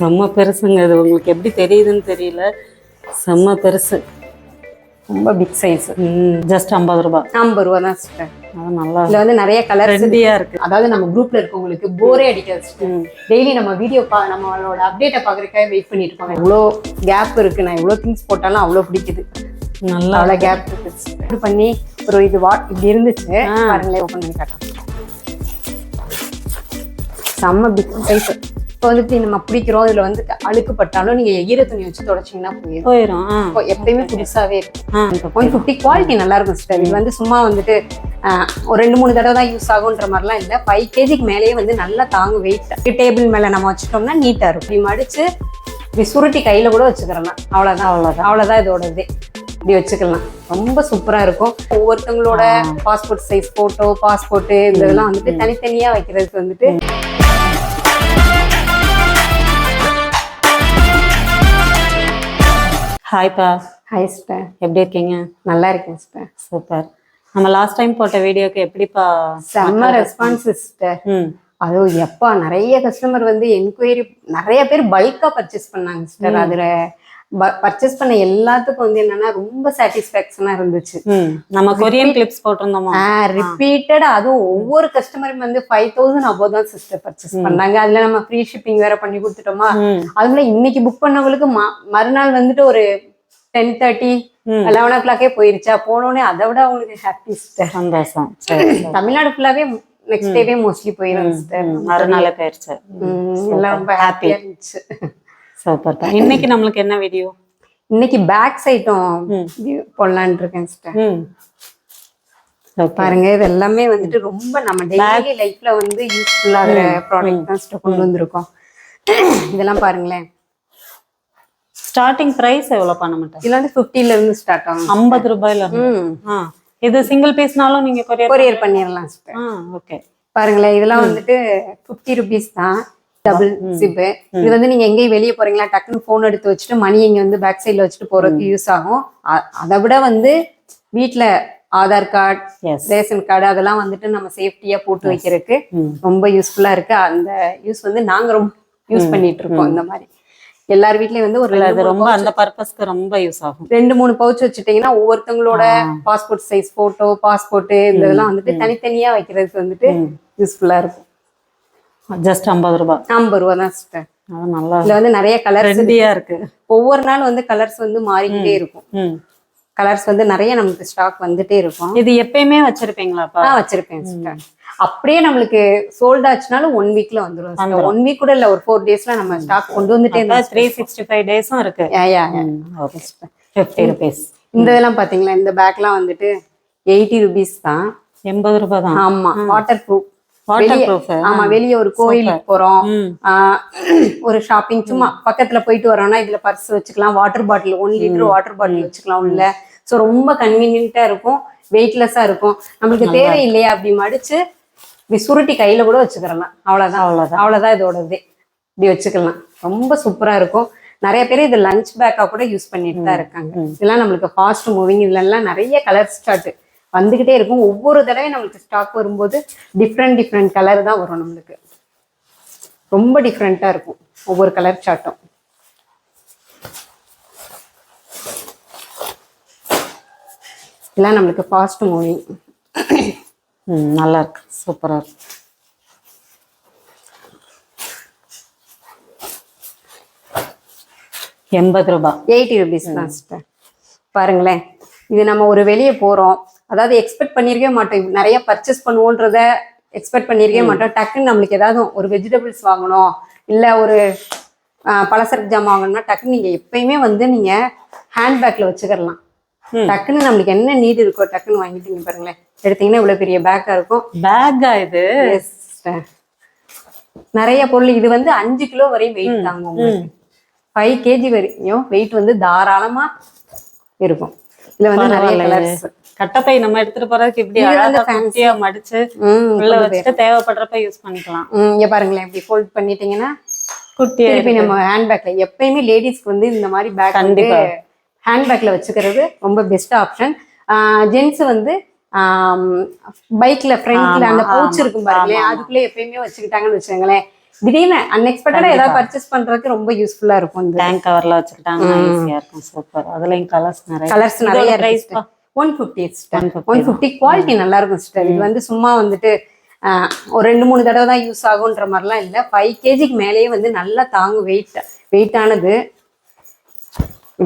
செம்ம பெருசுங்க இது. உங்களுக்கு எப்படி தெரியுதுன்னு தெரியல. செம்ம பெருசு. ரொம்ப பிக் சைஸ் ஜஸ்ட் ஐம்பது ரூபாய் ஐம்பது ரூபா தான் சிஸ்டர் அது நல்லா இதுல வந்து நிறைய கலர் ரெண்டியா இருக்கு. அதாவது நம்ம குரூப்ல இருக்கவங்களுக்கு போரே அடிக்காது டெய்லி நம்ம வீடியோ பா நம்மளோட அப்டேட்டை பாக்குறதுக்காக வெயிட் பண்ணிட்டு இருப்பாங்க இவ்வளோ கேப் இருக்கு. நான் இவ்வளோ திங்ஸ் போட்டாலும் அவ்வளோ பிடிக்குது. நல்லா அவ்வளோ கேப் இருக்கு sister. இது பண்ணி ஒரு இது வாட் இப்படி இருந்துச்சு. பாருங்களேன் ஓப்பன் பண்ணி காட்டுறேன். செம்ம பிக் சைஸ் இப்போ வந்துட்டு நம்ம பிடிக்கிறோம் இதுல வந்து அழுக்கு பட்டாலும் நீங்க ஈர துணி வச்சு தொடச்சிங்கன்னா போயிடும் போயிடும் எப்பயுமே புதுசாவே இருக்கும் ஒன் ஃபிஃப்டி குவாலிட்டி நல்லா இருக்கும் சிஸ்டர் இது வந்து சும்மா வந்துட்டு ஒரு ரெண்டு மூணு தடவை தான் யூஸ் ஆகுன்ற மாதிரிலாம் இல்லை. ஃபைவ் கேஜிக்கு மேலேயே வந்து நல்லா தாங்கும் வெயிட் டேபிள் மேலே நம்ம வச்சுட்டோம்னா நீட்டாக இருக்கும். இப்படி மடிச்சு இப்படி சுருட்டி கையில் கூட வச்சுக்கிறலாம். அவ்வளோதான் அவ்வளோதான் அவ்வளோதான் இதோட இது இப்படி வச்சுக்கலாம். ரொம்ப சூப்பராக இருக்கும். ஒவ்வொருத்தவங்களோட பாஸ்போர்ட் சைஸ் ஃபோட்டோ பாஸ்போர்ட்டு இந்த இதெல்லாம் வந்துட்டு தனித்தனியாக வைக்கிறதுக்கு வந்துட்டு ஹாய்ப்பா ஹை சிஸ்டர் எப்படி இருக்கீங்க? நல்லா இருக்கேன் சிஸ்டர் சூப்பர் நம்ம லாஸ்ட் டைம் போட்ட வீடியோக்கு எப்படிப்பா செம்ம ரெஸ்பான்ஸ் சிஸ்டர் அதுவும் எப்பா நிறைய கஸ்டமர் வந்து என்கொயரி நிறைய பேர் பல்கா பர்ச்சேஸ் பண்ணாங்க சிஸ்டர் அதுல பர்ச்சேஸ் பண்ண எல்லாத்துக்கும் வந்து என்னன்னா ரொம்ப சாட்டிஸ்ஃபேக்ஷனா இருந்துச்சு. நம்ம கொரியன் கிளிப்ஸ் போட்டிருந்தோமா? ரிப்பீட்டட் அதுவும் ஒவ்வொரு கஸ்டமரும் வந்து ஃபைவ் தௌசண்ட் அபோவ் தான் சிஸ்டர் பர்ச்சேஸ் பண்ணாங்க. அதுல நம்ம ஃப்ரீ ஷிப்பிங் வேற பண்ணி கொடுத்துட்டோமா? அதுல இன்னைக்கு புக் பண்ணவங்களுக்கு மறுநாள் வந்துட்டு ஒரு டென் தேர்ட்டி. லெவன் ஓ கிளாக்கே போயிருச்சா? போனோடனே அதை விட அவங்களுக்கு ஹாப்பி சிஸ்டர் சந்தோஷம். தமிழ்நாடு ஃபுல்லாவே நெக்ஸ்ட் டேவே மோஸ்ட்லி ம், மறுநாளே போயிருச்சு. எல்லாம் ரொம்ப ஹாப்பியா இருந்துச்சு. சூப்பர்ப்பா இன்னைக்கு நம்மளுக்கு என்ன வீடியோ இன்னைக்கு பேக்ஸ் ஐட்டம் போடலான் இருக்கேன் சிஸ்டர் பாருங்க இது எல்லாமே வந்துட்டு ரொம்ப நம்ம டெய்லி லைஃப்ல வந்து யூஸ்ஃபுல் ஆகிற ப்ராடக்ட் தான் சிஸ்டர் கொண்டு வந்திருக்கோம். இதெல்லாம் பாருங்களேன். ஸ்டார்டிங் பிரைஸ் எவ்வளவு பண்ண மாட்டேன்? இதுல வந்து 50 ல இருந்து ஸ்டார்ட் ஆகும் ஐம்பது ரூபாயில இது சிங்கிள் பீஸ்னாலும் நீங்க கொரியர் கொரியர் பண்ணிடலாம் சிஸ்டர் ஓகே பாருங்களேன் இதெல்லாம் வந்துட்டு 50 ருபீஸ் தான். டபுள் சிப்பு இது வந்து நீங்க எங்கேயும் வெளியே போறீங்களா? டக்குன்னு போன் எடுத்து வச்சுட்டு மணி இங்க வந்து பேக் சைட்ல வச்சுட்டு போறதுக்கு யூஸ் ஆகும். அதை விட வந்து வீட்ல ஆதார் கார்டு ரேஷன் கார்டு அதெல்லாம் வந்துட்டு நம்ம சேஃப்டியா போட்டு வைக்கிறதுக்கு. ரொம்ப யூஸ்ஃபுல்லா இருக்கு. அந்த யூஸ் வந்து நாங்க ரொம்ப யூஸ் பண்ணிட்டு இருக்கோம் இந்த மாதிரி. எல்லார் வீட்லயும் வந்து ஒரு அது ரொம்ப அந்த பர்பஸ்க்கு ரொம்ப யூஸ் ஆகும். ரெண்டு மூணு பவுச் வச்சுட்டீங்கன்னா ஒவ்வொருத்தவங்களோட பாஸ்போர்ட் சைஸ் போட்டோ பாஸ்போர்ட் இந்த இதெல்லாம் வந்துட்டு தனித்தனியா வைக்கிறதுக்கு வந்துட்டு யூஸ்ஃபுல்லா இருக்கும். ஜஸ்ட் ஐம்பது ரூபாய் ஐம்பது ரூபா தான் சிஸ்டர் நல்லா இதுல வந்து நிறைய கலர்ஸ் இருக்கு. ஒவ்வொரு நாள் வந்து கலர்ஸ் வந்து மாறிக்கிட்டே இருக்கும். கலர்ஸ் வந்து நிறைய நமக்கு ஸ்டாக் வந்துட்டே இருக்கும். இது எப்பயுமே வச்சிருப்பீங்களாப்பா? நான் வச்சிருப்பேன் சிஸ்டர் அப்படியே நம்மளுக்கு சோல்ட் ஆச்சுனாலும் ஒன் வீக்ல வந்துடும் ஒன் வீக் கூட இல்ல ஒரு ஃபோர் டேஸ்ல நம்ம ஸ்டாக் கொண்டு வந்துட்டே இருந்தோம் த்ரீ சிக்ஸ்டி ஃபைவ் டேஸும் இருக்கு. ஃபிஃப்டி ருபீஸ் இந்த இதெல்லாம் பாத்தீங்களா? இந்த பேக்லாம் வந்துட்டு எயிட்டி ருபீஸ் தான். எண்பது ரூபாய் தான். ஆமா வாட்டர் ப்ரூஃப் ஆமா வெளிய ஒரு கோயிலுக்கு போறோம். ஒரு ஷாப்பிங் சும்மா பக்கத்துல போயிட்டு வரோம்னா இதுல பர்ஸ் வச்சுக்கலாம். Water bottle one litre water bottle வச்சுக்கலாம் உள்ள. ஸோ ரொம்ப கன்வீனியன்ட்டா இருக்கும். வெயிட்லெஸ்ஸா இருக்கும். நம்மளுக்கு தேவை இல்லையா அப்படி மடிச்சு இப்படி சுருட்டி கையில கூட வச்சுக்கிறலாம். அவ்வளவுதான். அவ்வளவுதான். அவ்வளவுதான் இதோட இது. இப்படி வச்சுக்கலாம். ரொம்ப சூப்பரா இருக்கும். நிறைய பேர் இது லஞ்ச் பேக்கா கூட யூஸ் பண்ணிட்டு தான் இருக்காங்க. இதெல்லாம் நம்மளுக்கு ஃபாஸ்ட் மூவிங் இதுல எல்லாம் நிறைய கலர் ஸ்டார்ட் வந்துகிட்டே இருக்கும். ஒவ்வொரு தடவையும் நம்மளுக்கு ஸ்டாக் வரும்போது டிஃப்ரெண்ட் டிஃப்ரெண்ட் கலர் தான் வரும் நம்மளுக்கு. ரொம்ப டிஃப்ரெண்டா இருக்கும் ஒவ்வொரு கலர் சார்ட்டும் இதெல்லாம் நம்மளுக்கு ஃபாஸ்ட் மூவிங் ம் நல்லா இருக்கு. சூப்பரா இருக்கு. எண்பது ரூபாய். எயிட்டி ருபீஸ் தான் சிஸ்டர் பாருங்களேன். இது நம்ம ஒரு வெளியே போறோம். அதாவது எக்ஸ்பெக்ட் பண்ணியிருக்கவே மாட்டோம். நிறைய பர்ச்சேஸ் பண்ணுவோன்றத எக்ஸ்பெக்ட் பண்ணியிருக்கவே மாட்டோம். டக்குன்னு நம்மளுக்கு ஏதாவது ஒரு வெஜிடபிள்ஸ் வாங்கணும். இல்ல ஒரு பலசரக்கு ஜாமான் வாங்கணும்னா டக்குன்னு நீங்க எப்பயுமே வந்து நீங்க ஹேண்ட்பேக்ல வச்சுக்கலாம் ம். டக்குன்னு நம்மளுக்கு என்ன நீட் இருக்கோ டக்குன்னு வாங்கிட்டீங்க பாருங்களேன். எடுத்தீங்கன்னா இவ்வளவு பெரிய பேக்கா இருக்கும். பேக்கா இது. நிறைய பொருள் இது வந்து அஞ்சு கிலோ வரையும் வெயிட் உங்களுக்கு. ஃபைவ் கேஜி வரையும் வெயிட் வந்து தாராளமா இருக்கும். இதுல வந்து நிறைய கலர்ஸ் கட்டப்பை நம்ம எடுத்துட்டு போறதுக்கு இப்படி அழகா. குட்டியா மடிச்சு உள்ள வச்சுட்டு தேவைப்படுறப்ப யூஸ் பண்ணிக்கலாம். இங்க பாருங்களேன் இப்படி ஃபோல்ட் பண்ணிட்டீங்கன்னா குட்டியா திருப்பி நம்ம ஹேண்ட்பேக்ல எப்பயுமே லேடிஸ்க்கு வந்து இந்த மாதிரி பேக் கண்டிப்பா. ஹேண்ட்பேக்ல வச்சுக்கிறது ரொம்ப பெஸ்ட் ஆப்ஷன் ஜென்ஸ் வந்து பைக்ல ஃப்ரண்ட்ல அந்த பவுச் இருக்கும் பாருங்களேன் அதுக்குள்ள எப்பயுமே வச்சுக்கிட்டாங்கன்னு வச்சுக்கோங்களேன். திடீர்னு அன்எக்ஸ்பெக்டடா ஏதாவது பர்ச்சேஸ் பண்றதுக்கு ரொம்ப யூஸ்ஃபுல்லா இருக்கும் இந்த டேங்க் கவர்ல வச்சுக்கிட்டாங்கன்னா ஈஸியா இருக்கும் சூப்பர் அதுலயும் கலர்ஸ் நிறைய. கலர்ஸ் நிறைய price one fifty one fifty quality நல்லா இருக்கும் சிஸ்டர் இது வந்து சும்மா வந்துட்டு ஒரு ரெண்டு மூணு தடவை தான் யூஸ் ஆகுன்ற மாதிரிலாம் இல்லை. ஃபைவ் கேஜிக்கு மேலேயே வந்து நல்லா தாங்கும் வெயிட் வெயிட்டானது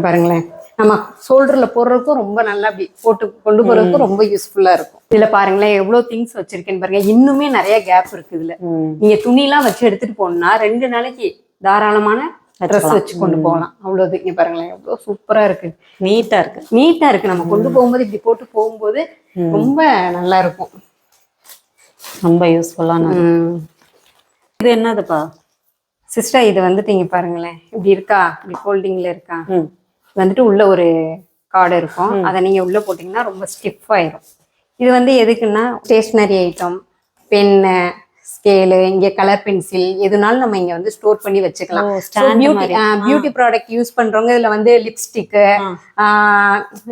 பாருங்களேன். நம்ம ஷோல்டர்ல போடுறதுக்கும் ரொம்ப நல்லா அப்படி போட்டு கொண்டு போறதுக்கும் ரொம்ப யூஸ்ஃபுல்லா இருக்கும். இதுல பாருங்களேன் எவ்வளவு திங்ஸ் வச்சிருக்கேன்னு பாருங்க. இன்னுமே நிறைய கேப் இருக்கு இதுல. நீங்க துணிலாம் வச்சு எடுத்துட்டு போனா ரெண்டு நாளைக்கு தாராளமான ட்ரெஸ் வச்சு கொண்டு போகலாம். அவ்வளவு இங்க பாருங்களேன் எவ்வளவு சூப்பரா இருக்கு. நீட்டா இருக்கு. நீட்டா இருக்கு. நம்ம கொண்டு போகும்போது இப்படி போட்டு போகும்போது ரொம்ப நல்லா இருக்கும். ரொம்ப யூஸ்ஃபுல்லான இது. என்னதுப்பா? சிஸ்டர் இது வந்துட்டு இங்க பாருங்களேன். இப்படி இருக்கா? இப்படி ஃபோல்டிங்ல இருக்கா? வந்துட்டு உள்ள ஒரு கார்டு இருக்கும். அதை நீங்க உள்ள போட்டீங்கன்னா ரொம்ப ஸ்டிஃப் ஆயிரும். இது வந்து எதுக்குன்னா ஸ்டேஷ்னரி ஐட்டம் பென்னு ஸ்கேலு இங்க கலர் பென்சில் எதுனாலும் நம்ம இங்க வந்து ஸ்டோர் பண்ணி வச்சுக்கலாம். பியூட்டி ப்ராடக்ட் யூஸ் பண்றவங்க இதுல வந்து லிப்ஸ்டிக்கு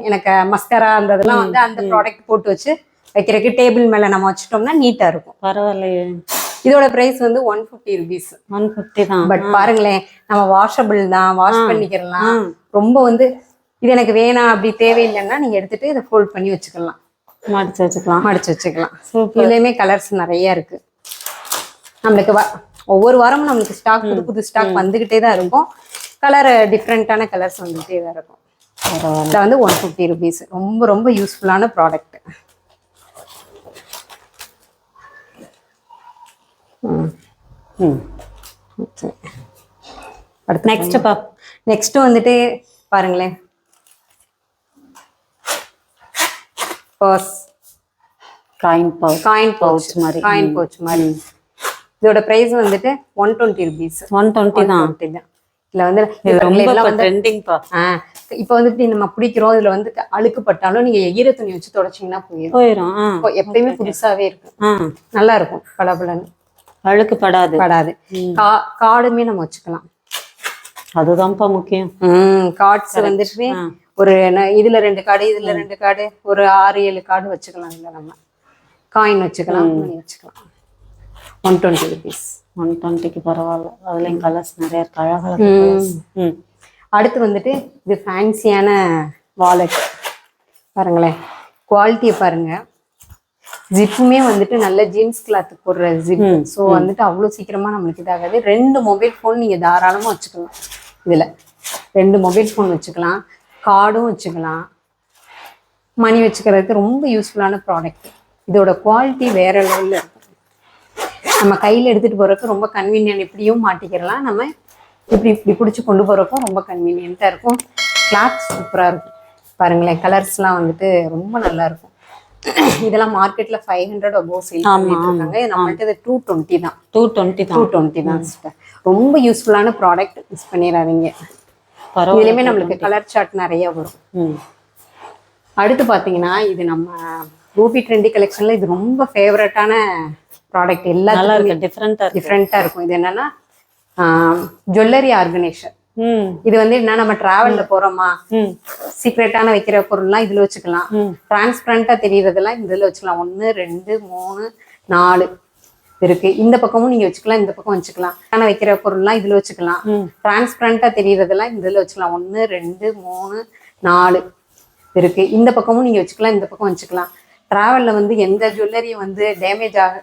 எனக்கு மஸ்கரா அந்த இதெல்லாம் வந்து அந்த ப்ராடக்ட் போட்டு வச்சு வைக்கிறதுக்கு டேபிள் மேல நம்ம வச்சுட்டோம்னா நீட்டா இருக்கும். பரவாயில்லையே. இதோட பிரைஸ் வந்து one fifty rupees one fifty தான். பட் பாருங்களேன் நம்ம வாஷபிள் தான் வாஷ் பண்ணிக்கிறலாம். ரொம்ப வந்து இது எனக்கு வேணாம் அப்படி தேவையில்லைன்னா நீங்க எடுத்துட்டு இதை ஃபோல்ட் பண்ணி வச்சுக்கலாம். மடிச்சு வச்சுக்கலாம். மடிச்சு வச்சுக்கலாம். இதுலயுமே கலர்ஸ் நிறைய இருக்கு. நம்மளுக்கு ஒவ்வொரு வாரமும் நம்மளுக்கு ஸ்டாக் புது புது ஸ்டாக் வந்துகிட்டே தான் இருக்கும். கலர் டிஃப்ரெண்டான கலர்ஸ் வந்துகிட்டே தான் இருக்கும். இதில் வந்து ஒன் ஃபிஃப்டி ருபீஸ் ரொம்ப ரொம்ப யூஸ்ஃபுல்லான ப்ராடக்ட் அடுத்து நெக்ஸ்ட் பா நெக்ஸ்ட் வந்துட்டு பாருங்களேன். Purse coin pouch coin pouch மாதிரி. காயின் பவுச் மாதிரி. இதோட பிரைஸ் வந்துட்டு one twenty rupees one twenty தான். இதுல வந்து இப்போ வந்து இப்படி நம்ம பிடிக்கிறோம் இதுல வந்து அழுக்கு பட்டாலும் நீங்க ஈர துணி வச்சு தொடச்சீங்கன்னா போயிடும் போயிடும் எப்பயுமே புதுசாவே இருக்கும் நல்லா இருக்கும் பளபளன்னு. அழுக்கு படாது. படாது. கா கார்டுமே நம்ம வச்சுக்கலாம். அதுதான்ப்பா முக்கியம். கார்ட்ஸ் வந்துட்டு ஒரு இதுல ரெண்டு கார்டு இதுல ரெண்டு கார்டு ஒரு ஆறு ஏழு கார்டு வச்சுக்கலாம் இதுல நம்ம. காயின் வச்சுக்கலாம் வச்சுக்கலாம். ஒன் டுவெண்ட்டி ருபீஸ் ஒன் டுவெண்ட்டிக்கு பரவாயில்ல. அதுலயும் கலர்ஸ் நிறைய இருக்கு. ம். அடுத்து வந்துட்டு இது ஃபேன்சியான வாலெட் பாருங்களேன். குவாலிட்டியை பாருங்க. ஜிப்புமே வந்துட்டு நல்ல ஜீன்ஸ் கிளாத் போடுற ஜிப் ஸோ வந்துட்டு அவ்வளோ சீக்கிரமா நம்மளுக்கு இதாகாது. ரெண்டு மொபைல் ஃபோன் நீங்க தாராளமா வச்சுக்கலாம். இதுல. ரெண்டு மொபைல் ஃபோன் வச்சுக்கலாம். கார்டும் வச்சுக்கலாம். மணி வச்சுக்கிறதுக்கு ரொம்ப யூஸ்ஃபுல்லான ப்ராடக்ட் இதோட குவாலிட்டி வேற லெவலில் இருக்கும் நம்ம கையில் எடுத்துகிட்டு போகிறதுக்கு ரொம்ப கன்வீனியன்ட் இப்படியும் மாட்டிக்கிறலாம். நம்ம இப்படி இப்படி பிடிச்சி கொண்டு போகிறதுக்கும் ரொம்ப கன்வீனியண்ட்டாக இருக்கும். கிளாத் சூப்பராக இருக்கும். பாருங்களேன் கலர்ஸ்லாம் வந்துட்டு ரொம்ப நல்லா இருக்கும். இதெல்லாம் மார்க்கெட்ல ஃபைவ் ஹண்ட்ரட் அபோவ் சேல் பண்ணிட்டு இருக்காங்க. இது நம்மள்ட்ட இது டூ டுவெண்ட்டி தான். டூ டுவெண்ட்டி டூ டுவெண்ட்டி தான் sister. ரொம்ப யூஸ்ஃபுல்லான ப்ராடக்ட் மிஸ் பண்ணிடாதீங்க. இதுலயுமே நம்மளுக்கு கலர் சார்ட் நிறைய வரும். அடுத்து பார்த்தீங்கன்னா இது நம்ம ரூபி ட்ரெண்டி கலெக்ஷன்ல இது ரொம்ப ஃபேவரட்டான ப்ராடக்ட் நல்லா எல்லாத்துக்கும் இருக்கு. டிஃப்ரெண்டா இருக்கு. டிஃப்ரெண்ட்டாக இருக்கும். இது என்னன்னா ஜுவல்லரி ஆர்கனைசர் இது வந்து என்ன நம்ம டிராவல்ல போறோமா? சீக்ரெட்டான வைக்கிற பொருள்லாம் இதுல வச்சுக்கலாம். டிரான்ஸ்பரண்டா தெரியறதெல்லாம் இதுல வச்சுக்கலாம். ஒன்னு ரெண்டு மூணு நாலு இருக்கு. இந்த பக்கமும் நீங்க வச்சுக்கலாம் இந்த பக்கம் வச்சுக்கலாம். ஆனா வைக்கிற பொருள்லாம் இதுல வச்சுக்கலாம். டிரான்ஸ்பரண்டா தெரியறதெல்லாம் இதுல வச்சுக்கலாம். ஒன்னு ரெண்டு மூணு நாலு இருக்கு. இந்த பக்கமும் நீங்க வச்சுக்கலாம் இந்த பக்கம் வச்சுக்கலாம். டிராவல்ல வந்து எந்த ஜுவல்லரியும் வந்து டேமேஜ் ஆக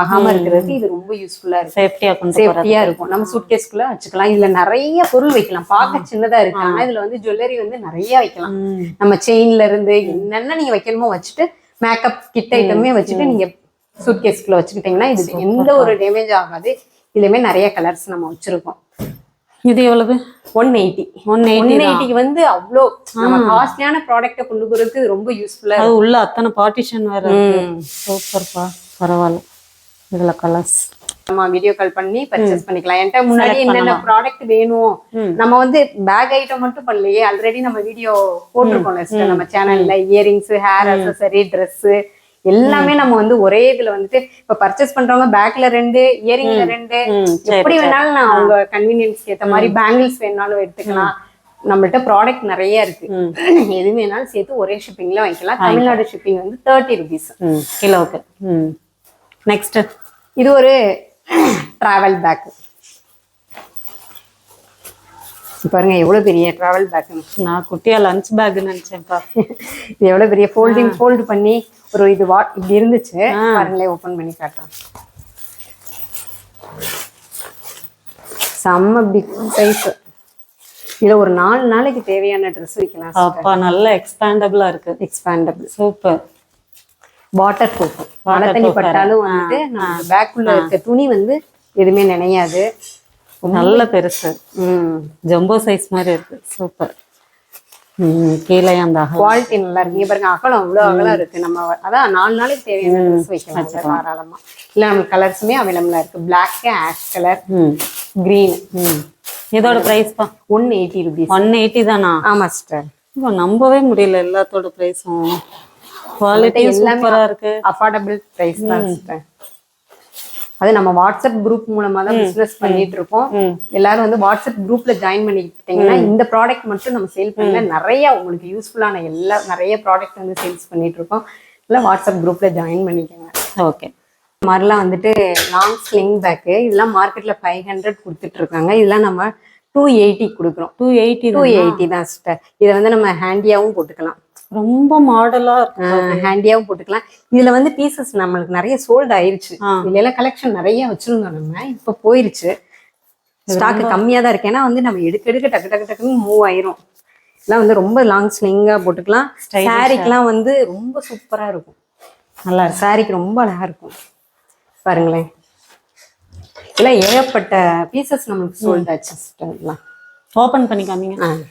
ஆகாம இருக்கிறதுக்கு இது ரொம்ப யூஸ்ஃபுல்லா இருக்கு. சேஃப்டியா போறது சேஃப்டியா இருக்கும். நம்ம சூட்கேஸ்க்குள்ள வச்சுக்கலாம். இதுல நிறைய பொருள் வைக்கலாம். பார்க்க சின்னதா இருக்கு. ஆனா இதுல வந்து ஜுவல்லரி வந்து நிறைய வைக்கலாம். நம்ம செயின்ல இருந்து என்னென்ன நீங்க வைக்கணுமோ வச்சுட்டு மேக்கப் கிட் ஐட்டமே வச்சுட்டு நீங்க சூட்கேஸ்க்குள்ள வச்சுக்கிட்டீங்கன்னா இது எந்த ஒரு டேமேஜ் ஆகாது. இதுலயுமே நிறைய கலர்ஸ் நம்ம வச்சிருக்கோம். இது எவ்வளவு? One eighty one one eighty எயிட்டிக்கு வந்து அவ்வளோ நம்ம காஸ்ட்லியான ப்ராடக்ட்டை கொண்டு போறதுக்கு இது ரொம்ப யூஸ்ஃபுல்லா அது உள்ள அத்தனை பார்ட்டிஷன் வேற சூப்பர்ப்பா பரவாயில்ல. இதுல கலர்ஸ் நம்ம வீடியோ கால் பண்ணி பர்ச்சேஸ் பண்ணிக்கலாம். என்கிட்ட முன்னாடி என்னென்ன ப்ராடக்ட் வேணும்? நம்ம வந்து பேக் ஐட்டம் மட்டும் பண்ணலையே. ஆல்ரெடி நம்ம வீடியோ போட்டிருக்கோம்ல sister. நம்ம சேனல்ல இயரிங்ஸ் ஹேர் அசசரி Dress எல்லாமே நம்ம வந்து ஒரே இதுல வந்துட்டு இப்ப பர்ச்சேஸ் பண்றவங்க பேக்ல ரெண்டு இயரிங்ல ரெண்டு. எப்படி வேணாலும் நான் அவங்க கன்வீனியன்ஸ்க்கு ஏத்த மாதிரி பேங்கிள்ஸ் வேணாலும் எடுத்துக்கலாம். நம்மள்ட்ட ப்ராடக்ட் நிறைய இருக்கு. எது வேணாலும் சேர்த்து ஒரே ஷிப்பிங்ல வாங்கிக்கலாம். தமிழ்நாடு ஷிப்பிங் வந்து தேர்ட்டி ருபீஸ் கிலோவுக்கு. ம் நெக்ஸ்ட் இது ஒரு டிராவல் பேக் பாருங்க எவ்வளவு பெரிய டிராவல் பேக் நான் குட்டியா லஞ்ச் பேக் நினைச்சேன்ப்பா. இது எவ்வளவு பெரிய ஃபோல்டிங் ஃபோல்டு பண்ணி ஒரு இது வாட் இப்படி இருந்துச்சு. பாருங்களேன் ஓபன் பண்ணி காட்டுறேன். செம்ம பிக் சைஸ் இதுல ஒரு நாலு நாளைக்கு தேவையான ட்ரெஸ் வைக்கலாம் அப்பா நல்ல எக்ஸ்பேண்டபிளா இருக்கு. எக்ஸ்பேண்டபிள் சூப்பர் வாட்டர் ப்ரூஃப் மழை தண்ணி பட்டாலும் வந்துட்டு நம்ம பேக்குள்ள இருக்க துணி வந்து எதுவுமே நினையாது. நல்ல பெருசு. ஜம்போ சைஸ் மாதிரி இருக்கு. சூப்பர் கீழே அந்த. குவாலிட்டி நல்லா இருக்கு. இங்க பாருங்க அகலம் இவ்வளவு அகலம் இருக்கு. நம்ம அதான் நாலு நாளைக்கு தேவையான ட்ரெஸ் வைக்கலாம் தாராளமா. இல்ல நம்ம கலர்ஸுமே அவைலபிளா இருக்கு. பிளாக் ஆஷ் கலர் கிரீன் இதோட பிரைஸ் பா? One eighty rupees one eighty தானா? ஆமா சிஸ்டர் நம்பவே முடியல எல்லாத்தோட பிரைஸும் குவாலிட்டி சூப்பரா இருக்கு. அஃபோர்டபுள் பிரைஸ் தான் சிஸ்டர் அது நம்ம வாட்ஸ்அப் குரூப் மூலமா தான் பிசினஸ் பண்ணிட்டு இருக்கோம் எல்லாரும் வந்து வாட்ஸ்அப் குரூப்ல ஜாயின் பண்ணிக்கிட்டீங்கன்னா இந்த ப்ராடக்ட் மட்டும் நம்ம சேல் பண்ணல நிறைய உங்களுக்கு யூஸ்ஃபுல்லான எல்லா நிறைய ப்ராடக்ட் வந்து சேல்ஸ் பண்ணிட்டு இருக்கோம் இல்லை வாட்ஸ்அப் குரூப்ல ஜாயின் பண்ணிக்கோங்க. ஓகே மாதிரிலாம் வந்துட்டு லாங் ஸ்லிங் பேக்கு இதெல்லாம் மார்க்கெட்ல ஃபைவ் ஹண்ட்ரட் கொடுத்துட்டு இருக்காங்க இதெல்லாம் நம்ம டூ எயிட்டி கொடுக்குறோம். டூ எயிட்டி டூ எயிட்டி தான் சிஸ்டர் இதை வந்து நம்ம ஹேண்டியாவும் போட்டுக்கலாம். ரொம்ப மாடலா ஹேண்டியாவும் போட்டுக்கலாம். இதுல வந்து பீசஸ் நம்மளுக்கு நிறைய சோல்ட் ஆயிருச்சு. இதுல கலெக்ஷன் நிறைய வச்சிருந்தோம் நம்ம. இப்ப போயிருச்சு. ஸ்டாக் கம்மியா தான் இருக்கு. ஏன்னா வந்து நம்ம எடுக்க எடுக்க டக்கு டக்கு டக்குன்னு மூவ் ஆயிரும். இதெல்லாம் வந்து ரொம்ப லாங் ஸ்லிங்கா போட்டுக்கலாம். சாரிக்கெல்லாம் வந்து ரொம்ப சூப்பரா இருக்கும். நல்லா சாரிக்கு ரொம்ப அழகா இருக்கும். பாருங்களேன். இதெல்லாம் ஏகப்பட்ட பீசஸ் நம்மளுக்கு சோல்ட் ஆச்சு sister. இதெல்லாம். ஓபன் பண்ணி காமிங்க.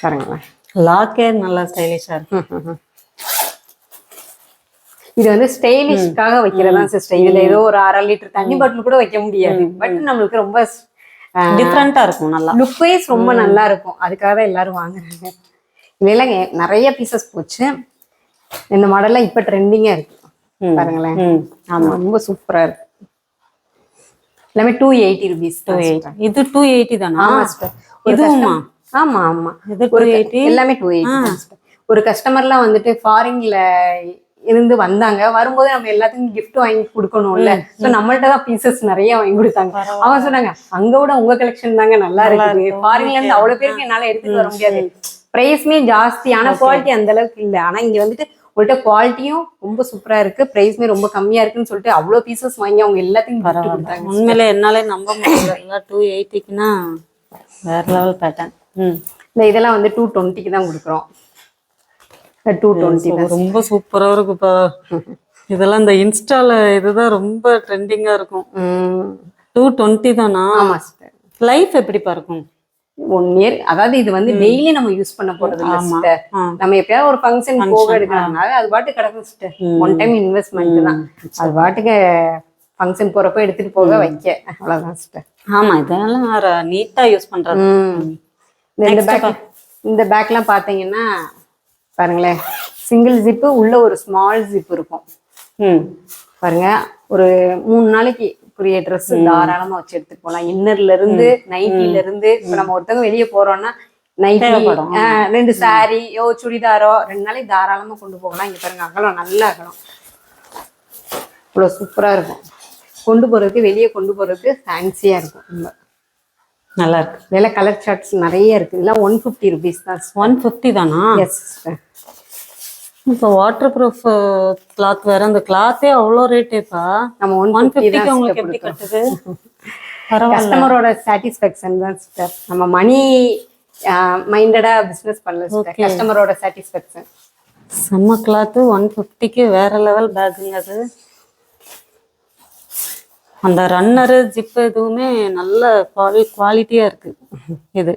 பாருங்களேன் லாக்கே நல்லா ஸ்டைலிஷா இருக்கு. இது வந்து ஸ்டைலிஷ்காக வைக்கிறதா சிஸ்டர் இதுல ஏதோ ஒரு அரை லிட்டர் தண்ணி பாட்டில் கூட வைக்க முடியாது. பட் நம்மளுக்கு ரொம்ப டிஃப்ரெண்டா இருக்கும் நல்லா. லுக் வைஸ் ரொம்ப நல்லா இருக்கும். அதுக்காக தான் எல்லாரும் வாங்குறாங்க. எ- நிறைய பீசஸ் போச்சு. இந்த மாடல்லாம் இப்ப ட்ரெண்டிங்கா இருக்கு. பாருங்களேன். ஆமா. ரொம்ப சூப்பரா இருக்கு. எல்லாமே two eighty rupees two eighty இது டூ எயிட்டி தானா? இதுவுமா? ஆமா ஆமா. இது ஒரு 280? எல்லாமே டூ எயிட்டி ஒரு கஸ்டமர்லாம் வந்துட்டு ஃபாரின்ல இருந்து வந்தாங்க. வரும்போது நம்ம எல்லாத்துக்கும் gift வாங்கி கொடுக்கணும்ல. சோ நம்மள்ட்ட தான் பீசஸ் நிறைய வாங்கி கொடுத்தாங்க. அவங்க சொன்னாங்க அங்க விட உங்க கலெக்ஷன் தாங்க நல்லா இருக்குது. ஃபாரின்ல இருந்து அவ்வளவு பேருக்கு என்னால எடுத்துட்டு வர முடியாது. பிரைஸ்மே ஜாஸ்தி ஆனா குவாலிட்டி அந்த அளவுக்கு இல்ல. ஆனா இங்க வந்துட்டு உங்கள்ட்ட குவாலிட்டியும் ரொம்ப சூப்பரா இருக்கு. பிரைஸ்மே ரொம்ப கம்மியா இருக்குன்னு சொல்லிட்டு அவ்வளவு பீசஸ் வாங்கி அவங்க எல்லாத்தையும் கொடுத்தாங்க. உண்மையிலே என்னாலே நம்ப முடியல. டூ எயிட்டிக்குன்னா வேற லெவல் பேட்டர்ன் ம். இந்த இதெல்லாம் வந்து டூ டுவெண்ட்டிக்கு தான் கொடுக்குறோம். டூ டுவெண்ட்டி ரொம்ப சூப்பரா இருக்குப்பா. இதெல்லாம் இந்த இன்ஸ்டால இதுதான் ரொம்ப ட்ரெண்டிங்கா இருக்கும். டூ டுவெண்ட்டி தானா? ஆமா லைஃப் எப்படிப்பா இருக்கும்? ஒன் இயர் அதாவது இது வந்து டெய்லி நம்ம யூஸ் பண்ண போறது இல்ல சிஸ்டர். நம்ம எப்பயாவது ஒரு ஃபங்க்ஷன் போக எடுக்கிறதுனால அது பாட்டு கிடக்கும் சிஸ்டர் ஒன் டைம் இன்வெஸ்ட்மெண்ட் தான். அது பாட்டுக்கு ஃபங்க்ஷன் போறப்ப எடுத்துட்டு போக வைக்க. அவ்வளவுதான் சிஸ்டர் ஆமா இதெல்லாம் நீட்டா யூஸ் பண்றது. இந்த பேக் இந்த பேக்லாம் பாத்தீங்கன்னா பாருங்களேன். சிங்கிள் ஜிப்பு உள்ள ஒரு ஸ்மால் ஜிப் இருக்கும். ம். பாருங்க ஒரு மூணு நாளைக்கு புரிய ட்ரெஸ் தாராளமா வச்சு எடுத்துட்டு போகலாம் இன்னர்ல இருந்து நைட்டில இருந்து இப்ப நம்ம ஒருத்தவங்க வெளியே போறோம்னா நைட்டி. ரெண்டு சாரி யோ சுடிதாரோ ரெண்டு நாளைக்கு தாராளமா கொண்டு போகலாம். இங்க பாருங்க அகலம் நல்லா அகலம். இவ்வளவு சூப்பரா இருக்கும். கொண்டு போறதுக்கு வெளியே கொண்டு போறதுக்கு ஃபேன்சியா இருக்கும். ரொம்ப. நல்லா இருக்கு. இதெல்லாம் கலர் சார்ட்ஸ் நிறைய இருக்கு. இதெல்லாம் ஒன் ஃபிஃப்டி ருபீஸ் தான். ஒன் ஃபிஃப்டி தானா? எஸ் சிஸ்டர் இப்போ வாட்டர் ப்ரூஃப் கிளாத் வேற அந்த கிளாத்தே அவ்வளோ ரேட்டேப்பா நம்ம ஒன் ஒன் ஃபிஃப்டி ஃபிஃப்டிக்கு உங்களுக்கு எப்படி கட்டுது? கஸ்டமரோட சாட்டிஸ்ஃபேக்ஷன் தான் சிஸ்டர் நம்ம மணி மைண்டடா பிசினஸ் பண்ணல சிஸ்டர் கஸ்டமரோட சாட்டிஸ்ஃபேக்ஷன் செம்ம கிளாத்து ஒன் ஃபிஃப்டிக்கு வேற லெவல் பேக்குங்க அது. அந்த ரன்னரு ஜிப்பு எதுவுமே நல்ல குவாலி குவாலிட்டியா இருக்கு. இது.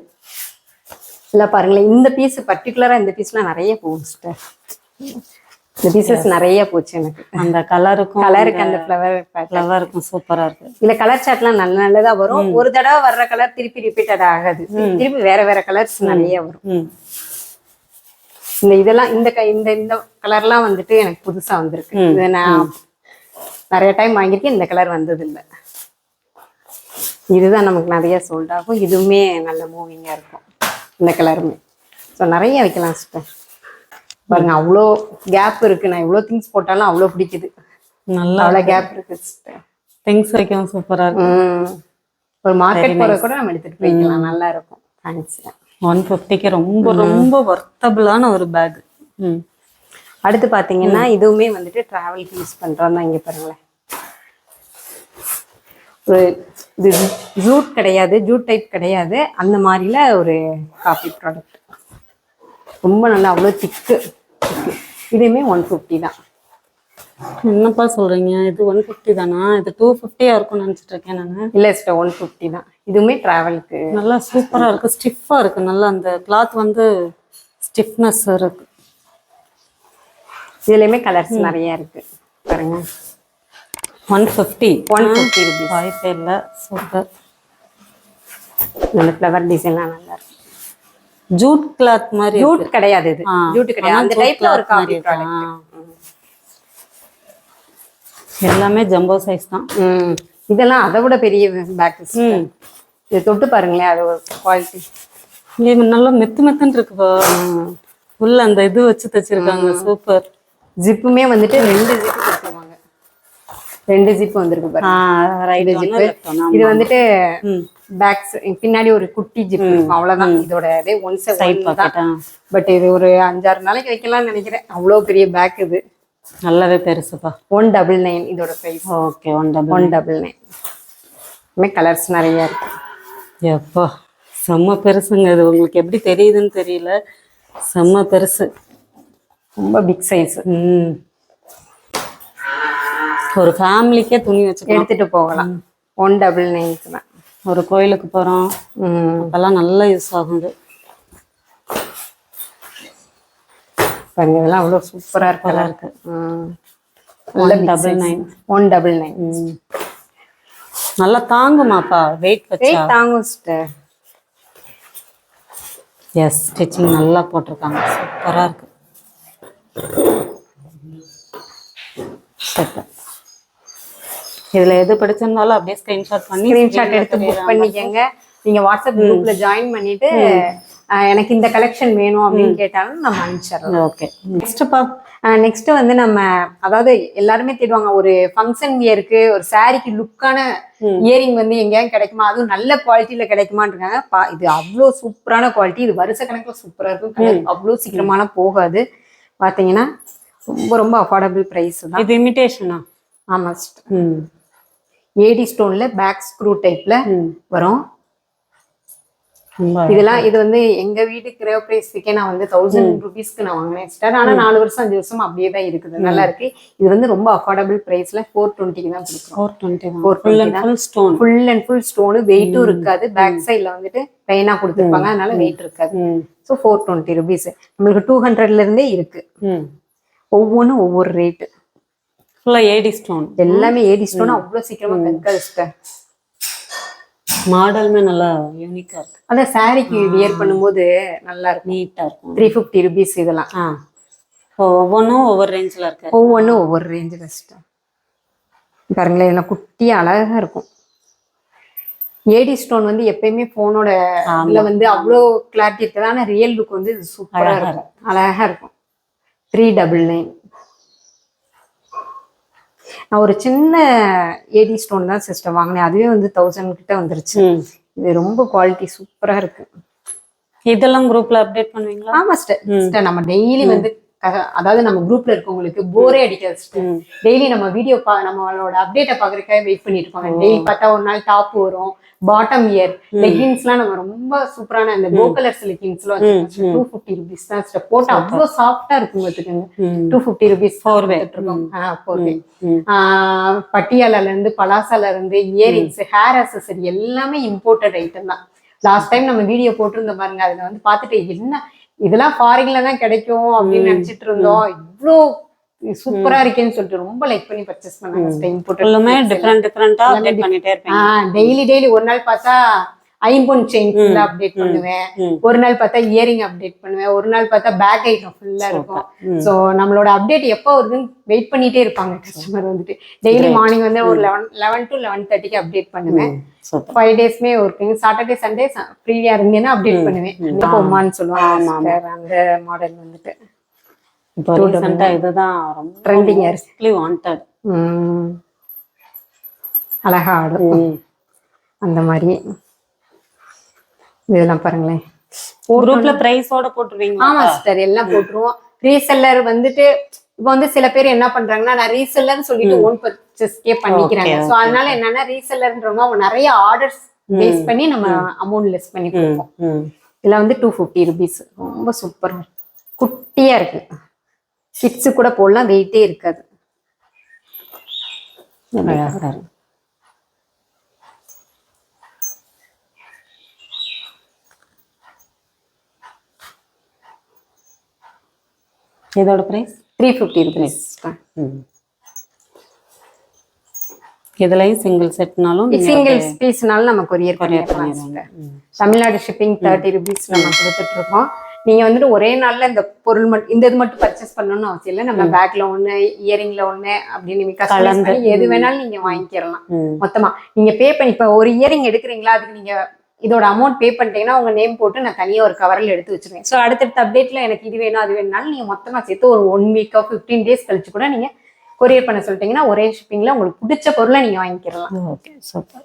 இல்ல பாருங்களேன் இந்த பீஸ் பர்டிகுலரா இந்த பீஸ்லாம் நிறைய போகும் சிஸ்டர் இந்த பீசஸ் நிறைய போச்சு எனக்கு. அந்த கலருக்கும் கலருக்கு அந்த ஃப்ளவர் ஃப்ளவருக்கும் சூப்பரா இருக்கு. இல்ல கலர் சார்ட்லாம் நல்ல நல்லதா வரும். ஒரு தடவை வர்ற கலர் திருப்பி ரிப்பீட்டட் ஆகாது. திருப்பி வேற வேற கலர்ஸ் நிறைய வரும். இந்த இதெல்லாம் இந்த இந்த இந்த கலர்லாம் வந்துட்டு எனக்கு புதுசா வந்திருக்கு. இது நான் நிறைய டைம் வாங்கியிருக்கேன். இந்த கலர் வந்தது இல்ல இதுதான் நமக்கு நிறைய சோல்ட் ஆகும். இதுவுமே நல்ல மூவிங்கா இருக்கும். இந்த கலருமே ஸோ நிறைய வைக்கலாம் சிஸ்டர் பாருங்க அவ்வளோ கேப் இருக்கு. நான் எவ்வளோ திங்ஸ் போட்டாலும் அவ்வளோ பிடிக்குது. நல்லா அவ்வளோ கேப் இருக்கு திங்ஸ் வைக்கவும் சூப்பரா இருக்கு. ம். ஒரு மார்க்கெட் போறது கூட நம்ம எடுத்துட்டு போய்க்கலாம். நல்லா இருக்கும். ஃபேன்சி ஒன் ஃபிஃப்டிக்கு ரொம்ப ரொம்ப ஒர்த்தபிளான ஒரு பேக் ம். அடுத்து பாத்தீங்கன்னா இதுவுமே வந்துட்டு டிராவல்க்கு யூஸ் பண்றோம் தான் இங்க பாருங்களேன். ஒரு இது ஜூட் கிடையாது ஜூட் டைப் கிடையாது. அந்த மாதிரில ஒரு காஃபி ப்ராடக்ட் ரொம்ப நல்லா அவ்வளோ திக்கு இதுவுமே ஒன் ஃபிஃப்டி தான். என்னப்பா சொல்றீங்க? இது ஒன் ஃபிஃப்டி தானா? இது டூ ஃபிஃப்டியா இருக்கும்னு நினைச்சிட்டு இருக்கேன் நான். இல்லை சிஸ்டர் ஒன் ஃபிஃப்டி தான். இதுவுமே டிராவலுக்கு நல்லா சூப்பரா இருக்கு. ஸ்டிஃபா இருக்கு. நல்லா அந்த கிளாத் வந்து ஸ்டிஃப்னஸ் இருக்கு. இதுலயுமே கலர்ஸ் நிறைய இருக்கு. பாருங்க. One fifty one fifty rupees வாய்ப்பே இல்லை. சூப்பர் அந்த ஃப்ளவர் டிசைன்லாம் நல்லா இருக்கு. ஜூட் கிளாத் மாதிரி. ஜூட் கிடையாது இது. ஜூட் கிடையாது. அந்த டைப்ல ஒரு. ப்ராடக்ட் எல்லாமே ஜம்போ சைஸ் தான். இதெல்லாம் அதை விட பெரிய பேக் இது தொட்டு பாருங்களேன் அது ஒரு குவாலிட்டி இது நல்லா மெத்து மெத்துன்னு இருக்குப்பா உள்ள அந்த இது வச்சு தச்சிருக்காங்க சூப்பர் ஜிப்புமே வந்துட்டு ரெண்டு ஜிப்பு கொடுத்துருவாங்க. ரெண்டு ஜிப்பு வந்திருக்கு பாருங்க. இது வந்துட்டு பேக்ஸ் பின்னாடி ஒரு குட்டி ஜிப் இருக்கும். அவ்வளவுதான். இதோட இதே ஒன் சைட் பாக்கெட்டா பட் இது ஒரு அஞ்சாறு நாளைக்கு வைக்கலாம்னு நினைக்கிறேன். அவ்வளோ பெரிய பேக் இது. நல்லாவே பெருசுப்பா. ஒன் டபுள் நைன் இதோட price okay one double one double nine இதுமே கலர்ஸ் நிறைய இருக்கு. எப்பா செம்ம பெருசுங்க இது. உங்களுக்கு எப்படி தெரியுதுன்னு தெரியல. செம்ம பெருசு. ரொம்ப பிக் சைஸ் ம். ஒரு ஃபேமிலிக்கே துணி வச்சுக்கலாம் எடுத்துட்டு போகலாம். ஒன் டபுள் நைன்க்கு தான். ஒரு கோயிலுக்கு போறோம். ம். அப்பெல்லாம் நல்லா யூஸ் ஆகுது பாருங்க இதெல்லாம் அவ்வளோ சூப்பரா இருக்கு. நல்லா இருக்கு. ம். Double nine one double nine நல்லா தாங்குமாப்பா? வெயிட் வெயிட் தாங்கும் சிஸ்டர் எஸ் ஸ்டிச்சிங் நல்லா போட்டிருக்காங்க. சூப்பரா இருக்கு. சூப்பர் இதுல எது பிடிச்சிருந்தாலும் அப்படியே ஸ்கிரீன்ஷாட் பண்ணி ஸ்கிரீன்ஷாட் எடுத்து புக் பண்ணிக்கங்க. நீங்க வாட்ஸ்அப் குரூப்ல ஜாயின் பண்ணிட்டு எனக்கு இந்த கலெக்ஷன் வேணும் அப்படின்னு கேட்டாலும் நம்ம அனுப்பிச்சிடலாம். ஓகே. நெக்ஸ்ட்ப்பா நெக்ஸ்ட் வந்து நம்ம அதாவது எல்லாருமே தேடுவாங்க ஒரு ஃபங்க்ஷன் வியருக்கு ஒரு சாரிக்கு லுக்கான இயரிங் வந்து எங்கேயாவது கிடைக்குமா? அதுவும் நல்ல குவாலிட்டியில கிடைக்குமான்றாங்க. பா- இது அவ்வளோ சூப்பரான குவாலிட்டி இது வருஷ கணக்குல சூப்பரா இருக்கும். அவ்வளோ சீக்கிரமான போகாது. பாத்தீங்கன்னா ரொம்ப ரொம்ப அஃபோர்டபுள் பிரைஸ் தான். இது இமிடேஷனா ஆமா ம். ஏடி ஸ்டோன்ல பேக் ஸ்க்ரூ டைப்ல வரும். இதெல்லாம் இது வந்து எங்க வீட்டு கிரேவ் பிரைஸ்க்கே நான் வந்து தௌசண்ட் ருபீஸ்க்கு நான் வாங்கினேன் சிஸ்டர் ஆனா நாலு வருஷம் அஞ்சு வருஷம் அப்படியே தான் இருக்குது. நல்லா இருக்கு. இது வந்து ரொம்ப அஃபோர்டபுள் பிரைஸ்ல ஃபோர் டுவெண்ட்டிக்கு தான் கொடுக்குறோம். Four twenty Four full stone full and full stone வெயிட்டும் இருக்காது. பேக் சைட்ல வந்துட்டு பிளைனா கொடுத்துருப்பாங்க. அதனால வெயிட் இருக்காது. ஸோ ஃபோர் டுவெண்ட்டி ருபீஸ் நம்மளுக்கு டூ ஹண்ட்ரட்ல இருந்தே இருக்கு. ம். ஒவ்வொன்றும் ஒவ்வொரு ரேட்டு ஃபுல்லாக ஏடி ஸ்டோன் எல்லாமே ஏடி ஸ்டோன் அவ்வளோ சீக்கிரமா கற்காது சிஸ்டர். மாடலுமே நல்லா யூனிக்காக இருக்கு. அதான் சாரிக்கு வியர் பண்ணும்போது நல்லா இருக்கும். நீட்டாக இருக்கும். த்ரீ ஃபிஃப்டி ருபீஸ் இதெல்லாம். ஆ. ஒவ்வொன்றும் ஒவ்வொரு ரேஞ்சில் இருக்கு. ஒவ்வொன்றும் ஒவ்வொரு ரேஞ்சு கஷ்டம் பாருங்களேன் இதெல்லாம் குட்டியா அழகா இருக்கும். ஏடி ஸ்டோன் வந்து எப்பயுமே போனோட இதுல வந்து அவ்வளோ கிளாரிட்டி இருக்குது. ஆனால் ரியல் லுக் வந்து இது சூப்பரா இருக்கும். அழகா இருக்கும். த்ரீ டபுள் நைன் நான் ஒரு சின்ன ஏடி ஸ்டோன் தான் சிஸ்டம் வாங்கினேன். அதுவே வந்து தௌசண்ட் கிட்ட வந்துருச்சு. இது ரொம்ப குவாலிட்டி சூப்பரா இருக்கு. இதெல்லாம் குரூப்ல அப்டேட் பண்ணுவீங்களா? ஆமா சிஸ்டர் நம்ம டெய்லி வந்து அதாவது நம்ம குரூப்ல இருக்கவங்களுக்கு போரே அடிக்காது டெய்லி நம்ம வீடியோ பா நம்மளோட அப்டேட்டை பாக்குறதுக்காக வெயிட் பண்ணிட்டு இருப்பாங்க. டெய்லி பார்த்தா ஒரு நாள் டாப் வரும் பாட்டம் இயர் லெகின்ஸ்லாம் நம்ம ரொம்ப சூப்பரான அந்த கோ கலர்ஸ் லெகின்ஸ்லாம் டூ ஃபிஃப்டி ருபீஸ் தான் போட்டா அவ்வளோ சாஃப்டா இருக்கும் பார்த்துக்கோங்க two fifty rupees four way. பட்டியாலால இருந்து பலாசால இருந்து இயரிங்ஸ் ஹேர் அசசரி எல்லாமே இம்போர்ட்டட் ஐட்டம் தான். லாஸ்ட் டைம் நம்ம வீடியோ போட்டிருந்தோம் பாருங்க அதுல வந்து பார்த்துட்டு என்ன இதெல்லாம் ஃபாரின்ல தான் கிடைக்கும் அப்படின்னு நினைச்சிட்டு இருந்தோம். இவ்வளோ சூப்பரா இருக்கேன்னு சொல்லிட்டு ரொம்ப லைக் பண்ணி பர்ச்சேஸ் பண்ணாங்க. இம்போர்ட்டட் ஃபுல்லுமே டிஃப்ரெண்ட் டிஃப்ரெண்டா அப்டேட் பண்ணிட்டே இருப்பீங்க. டெய்லி டெய்லி ஒரு நாள் பார்த்தா ஐம்பொன் செயின் ஃபுல்லா அப்டேட் பண்ணுவேன். ஒரு நாள் பார்த்தா இயரிங் அப்டேட் பண்ணுவேன். ஒரு நாள் பார்த்தா பேக் ஐட்டம் ஃபுல்லா இருக்கும். சோ நம்மளோட அப்டேட் எப்போ வருதுன்னு வெயிட் பண்ணிட்டே இருப்பாங்க கஸ்டமர் வந்துட்டு. டெய்லி மார்னிங் வந்து ஒரு லெவன் லெவன் டு லெவன் தேர்ட்டிக்கு அப்டேட் பண்ணுவேன். ஃபைவ் டேஸ்மே ஒர்க்கிங் சாட்டர்டே சண்டே ஃப்ரீயா இருந்தேன்னா அப்டேட் பண்ணுவேன். இப்போ உமான்னு சொல்லுவாங்க. அந்த மாடல் வந்துட்டு. இப்போ ரீசெண்டா இதுதான் ரொம்ப இருக்கு. Mostly wanted. அழகா ஆடும். அந்த மாதிரி. இதெல்லாம் பாருங்களேன். குரூப்ல பிரைஸோட போட்டுருவீங்களா? ஆமா சிஸ்டர் எல்லாம் போட்டுருவோம். ரீசெல்லர் வந்துட்டு இப்போ வந்து சில பேர் என்ன பண்றாங்கன்னா நான் ரீசெல்லர்னு சொல்லிட்டு ஓன் பர்ச்சேஸ்க்கே பண்ணிக்கிறாங்க. சோ அதனால என்னன்னா ரீசெல்லர்ன்றவங்க அவங்க நிறைய ஆர்டர்ஸ் பேஸ் பண்ணி நம்ம அமௌண்ட் லெஸ் பண்ணி கொடுப்போம். இதுல வந்து டூ ஃபிஃப்டி ருபீஸ் ரொம்ப சூப்பர் குட்டியா இருக்கு. கிட்ஸு கூட போடலாம் வெயிட்டே இருக்காது. அழகா இருக்கு. இதோட பிரைஸ் த்ரீ ஃபிஃப்டி ருபீஸ் இதுலயும் சிங்கிள் செட்னாலும் சிங்கிள் பீஸ்னாலும் நம்ம courier courier sister. Tamil Nadu shipping thirty rupees நம்ம கொடுத்துட்டு இருக்கோம் நீங்க வந்துட்டு ஒரே நாள்ல இந்த பொருள் மட்டும் இந்த இது மட்டும் பர்ச்சேஸ் பண்ணணும்னு அவசியம் இல்லை. நம்ம பேக்ல ஒண்ணு இயரிங்ல ஒண்ணு அப்படின்னு நீங்க customize பண்ணி எது வேணாலும் நீங்க வாங்கிக்கிறலாம் ம். மொத்தமா. நீங்க பே பண்ணி இப்ப ஒரு இயரிங் எடுக்கிறீங்களா? அதுக்கு நீங்க இதோட அமௌண்ட் பே பண்ணிட்டீங்கன்னா உங்க நேம் போட்டு நான் தனியாக ஒரு கவரில் எடுத்து வச்சிருவேன். ஸோ அடுத்தடுத்த அப்டேட்ல எனக்கு இது வேணும் அது வேணும்னாலும் நீங்க மொத்தமாக சேர்த்து ஒரு ஒன் வீக்கோ ஃபிஃப்டீன் டேஸ் கழிச்சு கூட நீங்க கொரியர் பண்ண சொல்லிட்டீங்கன்னா ஒரே ஷிப்பிங்ல உங்களுக்கு பிடிச்ச பொருளை நீங்க வாங்கிக்கிறலாம். Okay super